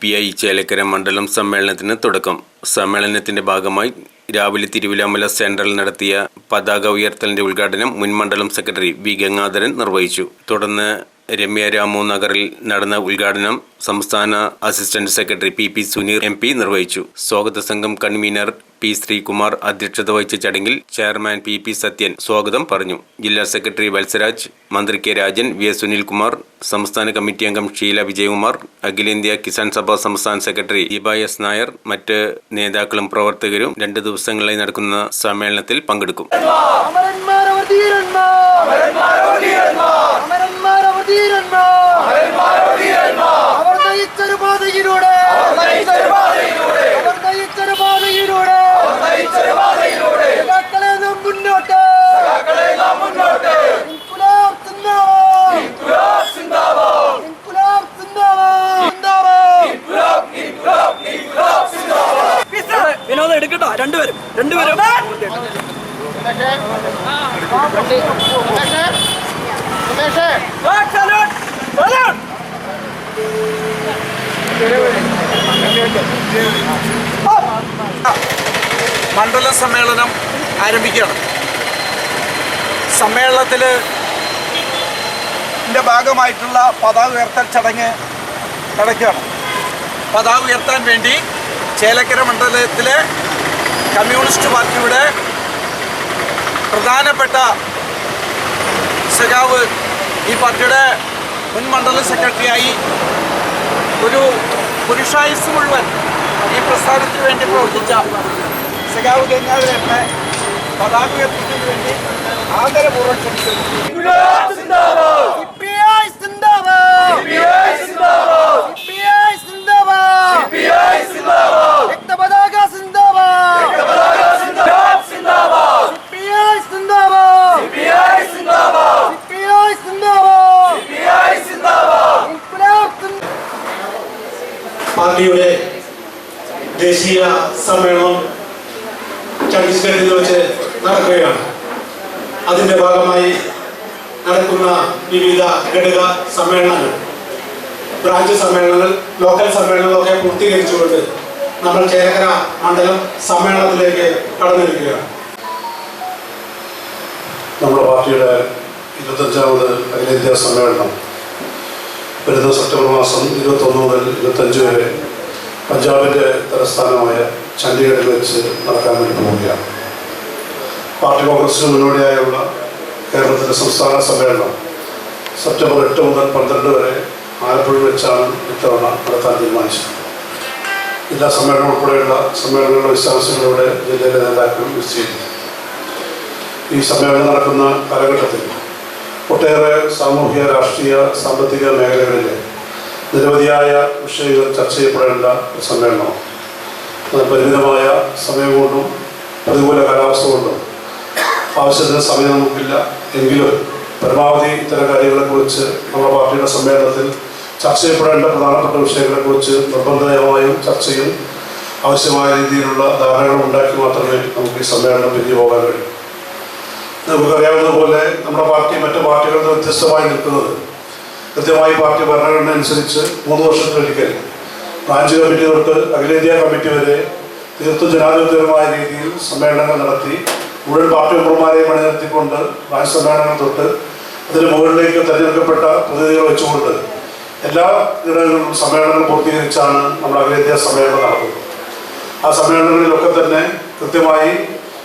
P I Chelakkara മണ്ഡലം സമ്മേളനത്തിന് തുടക്കം. സമ്മേളനത്തിന്റെ ഭാഗമായി രാവിലെ തിരുവിലാമല സെൻട്രൽ നടത്തിയ പതാക ഉയർത്തലിന്റെ ഉദ്ഘാടനം മുൻ മണ്ഡലം സെക്രട്ടറി വി ഗംഗാധരൻ നിർവഹിച്ചു. തുടർന്ന് രമ്യ രാമു നഗറിൽ നടന്ന ഉദ്ഘാടനം സംസ്ഥാന assistant secretary P P Suneer M P നിർവഹിച്ചു. സ്വാഗത സംഘം കൺവീനർ പി ശ്രീകുമാർ അധ്യക്ഷത വഹിച്ച ചടങ്ങിൽ ചെയർമാൻ പി പി സത്യൻ സ്വാഗതം പറഞ്ഞു. ജില്ലാ സെക്രട്ടറി വത്സരാജ് മന്ത്രി K Rajan V S Sunilkumar സംസ്ഥാന കമ്മിറ്റി അംഗം ഷീല വിജയകുമാർ അഖിലേന്ത്യാ കിസാൻ സഭ സംസ്ഥാന സെക്രട്ടറി ഇബ എസ് നായർ മറ്റ് നേതാക്കളും പ്രവർത്തകരും രണ്ട് ദിവസങ്ങളിലായി നടക്കുന്ന സമ്മേളനത്തിൽ പങ്കെടുക്കും. അമരന്മാരവർ ധീരന്മാർ അവർ നയിച്ചൊരു മണ്ഡല സമ്മേളനം ആരംഭിക്കുകയാണ്. സമ്മേളനത്തിൽ ഭാഗമായിട്ടുള്ള പതാക ഉയർത്തൽ ചടങ്ങ് നടക്കുകയാണ്. പതാക ഉയർത്താൻ വേണ്ടി ചേലക്കര മണ്ഡലത്തിലെ കമ്മ്യൂണിസ്റ്റ് പാർട്ടിയുടെ പ്രധാനപ്പെട്ട സഖാവ് ഈ പാർട്ടിയുടെ മുൻ മണ്ഡലം സെക്രട്ടറിയായി ഒരു പുരുഷായുസ് മുഴുവൻ ഈ പ്രസ്ഥാനത്തിന് വേണ്ടി പ്രവർത്തിച്ച സഖാവ് ഗംഗാധരനെ പതാക ഉയർത്തുന്നതിന് വേണ്ടി ആദരപൂർവം ക്ഷണിക്കുന്നു. പാർട്ടിയുടെ ദേശീയ സമ്മേളനം ഛത്തീസ്ഗഡിൽ വെച്ച് നടക്കുകയാണ്. അതിന്റെ ഭാഗമായി നടക്കുന്ന വിവിധ ഘടക സമ്മേളനങ്ങൾ ബ്രാഞ്ച് സമ്മേളനങ്ങൾ ലോക്കൽ സമ്മേളനങ്ങളൊക്കെ പൂർത്തീകരിച്ചുകൊണ്ട് നമ്മൾ ചേലക്കര മണ്ഡലം സമ്മേളനത്തിലേക്ക് കടന്നിരിക്കുകയാണ്. നമ്മുടെ പാർട്ടിയുടെ ഇരുപത്തഞ്ചാമത് അഖിലേന്ത്യാ സമ്മേളനം വരുന്ന സെപ്റ്റംബർ മാസം ഇരുപത്തൊന്ന് മുതൽ ഇരുപത്തഞ്ച് വരെ പഞ്ചാബിന്റെ തലസ്ഥാനമായ ചണ്ഡീഗഡിൽ വെച്ച് നടക്കാൻ വേണ്ടി പോവുകയാണ്. പാർട്ടി കോൺഗ്രസിന് മുന്നോടിയായുള്ള കേരളത്തിന്റെ സംസ്ഥാന സമ്മേളനം സെപ്റ്റംബർ എട്ട് മുതൽ പന്ത്രണ്ട് വരെ ആലപ്പുഴ വെച്ചാണ് ഇത്തവണ നടത്താൻ തീരുമാനിച്ചത്. ജില്ലാ സമ്മേളനം ഉൾപ്പെടെയുള്ള സമ്മേളനങ്ങളുടെ വിശദാംശങ്ങളിലൂടെ ജില്ലയിലെ നേതാക്കൾ വിശദീകരിക്കും ഈ സമ്മേളനം നടക്കുന്ന കാലഘട്ടത്തിൽ ഒട്ടേറെ സാമൂഹ്യ രാഷ്ട്രീയ സാമ്പത്തിക മേഖലകളിലെ നിരവധിയായ വിഷയങ്ങൾ ചർച്ച ചെയ്യപ്പെടേണ്ട ഒരു സമ്മേളനമാണ്. അത് പരിമിതമായ സമയം കൊണ്ടും പ്രതികൂല കാലാവസ്ഥ കൊണ്ടും ആവശ്യത്തിന് സമയം നമുക്കില്ല. എങ്കിലും പരമാവധി ഇത്തരം കാര്യങ്ങളെക്കുറിച്ച് നമ്മുടെ പാർട്ടിയുടെ സമ്മേളനത്തിൽ ചർച്ച ചെയ്യപ്പെടേണ്ട പ്രധാനപ്പെട്ട വിഷയങ്ങളെക്കുറിച്ച് നിർബന്ധമായും ചർച്ചയും ആവശ്യമായ രീതിയിലുള്ള ധാരണകൾ ഉണ്ടാക്കി മാത്രമേ നമുക്ക് ഈ സമ്മേളനം പിരിഞ്ഞു പോകാൻ കഴിയൂ. നമുക്കറിയാവുന്നതുപോലെ നമ്മുടെ പാർട്ടി മറ്റു പാർട്ടികളിൽ നിന്ന് വ്യത്യസ്തമായി നിൽക്കുന്നത് കൃത്യമായി പാർട്ടി ഭരണഘടന അനുസരിച്ച് മൂന്ന് വർഷത്തിലൊരിക്കൽ ബ്രാഞ്ച് കമ്മിറ്റി തൊട്ട് അഖിലേന്ത്യാ കമ്മിറ്റി വരെ തീർത്തും ജനാധിപത്യപരമായ രീതിയിൽ സമ്മേളനങ്ങൾ നടത്തി മുഴുവൻ പാർട്ടി മെമ്പർമാരെയും അണിനിർത്തിക്കൊണ്ട് ബ്രാഞ്ച് സമ്മേളനങ്ങൾ തൊട്ട് അതിന് മുകളിലേക്ക് തിരഞ്ഞെടുക്കപ്പെട്ട പ്രതിനിധികൾ വെച്ചുകൊണ്ട് എല്ലാ ഘടകങ്ങളും സമ്മേളനങ്ങൾ പൂർത്തീകരിച്ചാണ് നമ്മുടെ അഖിലേന്ത്യാ സമ്മേളനം നടക്കുന്നത് ആ സമ്മേളനങ്ങളിലൊക്കെ തന്നെ കൃത്യമായി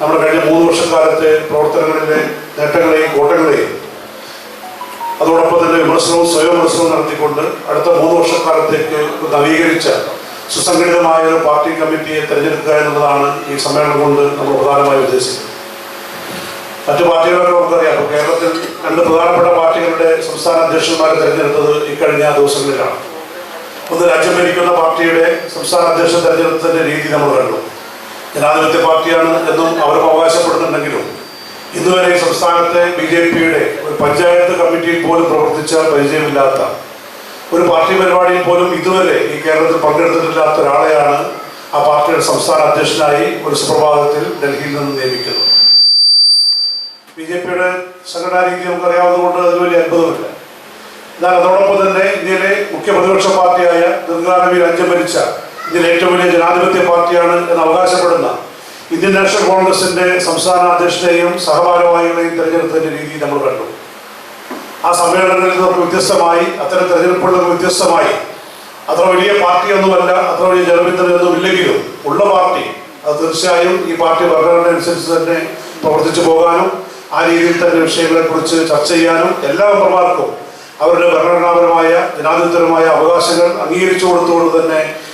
നമ്മുടെ കഴിഞ്ഞ മൂന്ന് വർഷക്കാലത്തെ പ്രവർത്തനങ്ങളിലെ നേട്ടങ്ങളെയും കോട്ടങ്ങളെയും അതോടൊപ്പം തന്നെ വിമർശനവും സ്വയം വിമർശനവും നടത്തിക്കൊണ്ട് അടുത്ത മൂന്ന് വർഷക്കാലത്തേക്ക് നവീകരിച്ച സുസംഘടിതമായ ഒരു പാർട്ടി കമ്മിറ്റിയെ തിരഞ്ഞെടുക്കുക എന്നുള്ളതാണ് ഈ സമ്മേളനം കൊണ്ട് നമ്മൾ പ്രധാനമായും ഉദ്ദേശിക്കുന്നത്. മറ്റു പാർട്ടികളൊക്കെ നമുക്കറിയാം. അപ്പോൾ കേരളത്തിൽ രണ്ട് പ്രധാനപ്പെട്ട പാർട്ടികളുടെ സംസ്ഥാന അധ്യക്ഷന്മാരെ തിരഞ്ഞെടുത്തത് ഇക്കഴിഞ്ഞ ദിവസങ്ങളിലാണ്. ഒന്ന് രാജ്യം ഭരിക്കുന്ന പാർട്ടിയുടെ സംസ്ഥാന അധ്യക്ഷൻ തെരഞ്ഞെടുത്തതിന്റെ രീതി നമ്മൾ കണ്ടു. ജനാധിപത്യ പാർട്ടിയാണ് എന്നും അവർ അവകാശപ്പെടുന്നുണ്ടെങ്കിലും ഈ സംസ്ഥാനത്തെ ബി ജെ പിയുടെ ഒരു പഞ്ചായത്ത് കമ്മിറ്റിയിൽ പോലും പ്രവർത്തിച്ച പരിചയമില്ലാത്ത ഒരു പാർട്ടി പരിപാടിയിൽ പോലും ഇതുവരെ ഈ കേരളത്തിൽ പങ്കെടുത്തിട്ടില്ലാത്ത ഒരാളെയാണ് ആ പാർട്ടിയുടെ സംസ്ഥാന അധ്യക്ഷനായി ഒരു സുപ്രഭാതത്തിൽ ഡൽഹിയിൽ നിന്ന് നിയമിക്കുന്നത്. ബി ജെ പിയുടെ സംഘടനാ രീതി നമുക്കറിയാവുന്നതുകൊണ്ട് അതിൽ വലിയ അത്ഭുതമില്ല. എന്നാൽ അതോടൊപ്പം തന്നെ ഇന്ത്യയിലെ മുഖ്യ പ്രതിപക്ഷ പാർട്ടിയായ ഈ രാജ്യം ഭരിച്ച ഇന്ത്യയിലെ ഏറ്റവും വലിയ ജനാധിപത്യ പാർട്ടിയാണ് എന്ന് അവകാശപ്പെടുന്ന ഇന്ത്യൻ നാഷണൽ കോൺഗ്രസിന്റെ സംസ്ഥാന അധ്യക്ഷനെയും സഹഭാരവാഹികളെയും തെരഞ്ഞെടുത്തതിന്റെ രീതി നമ്മൾ കണ്ടു. ആ സമ്മേളനങ്ങളിൽ നിന്നൊക്കെ വ്യത്യസ്തമായി അത്തരം തെരഞ്ഞെടുപ്പുകളിൽ വ്യത്യസ്തമായി അത്ര വലിയ പാർട്ടിയൊന്നുമല്ല അത്ര വലിയ ജനപിന്തുണയൊന്നും ഇല്ലെങ്കിലും ഉള്ള പാർട്ടി അത് തീർച്ചയായും ഈ പാർട്ടി അനുസരിച്ച് തന്നെ പ്രവർത്തിച്ചു പോകാനും ആ രീതിയിൽ തന്നെ വിഷയങ്ങളെക്കുറിച്ച് ചർച്ച ചെയ്യാനും എല്ലാ മെമ്പർമാർക്കും അവരുടെ ഭരണഘടനാപരമായ ജനാധിപത്യപരമായ അവകാശങ്ങൾ അംഗീകരിച്ചു കൊടുത്തുകൊണ്ട് തന്നെ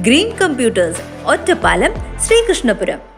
Green computers Ottapalam Sreekrishnapuram.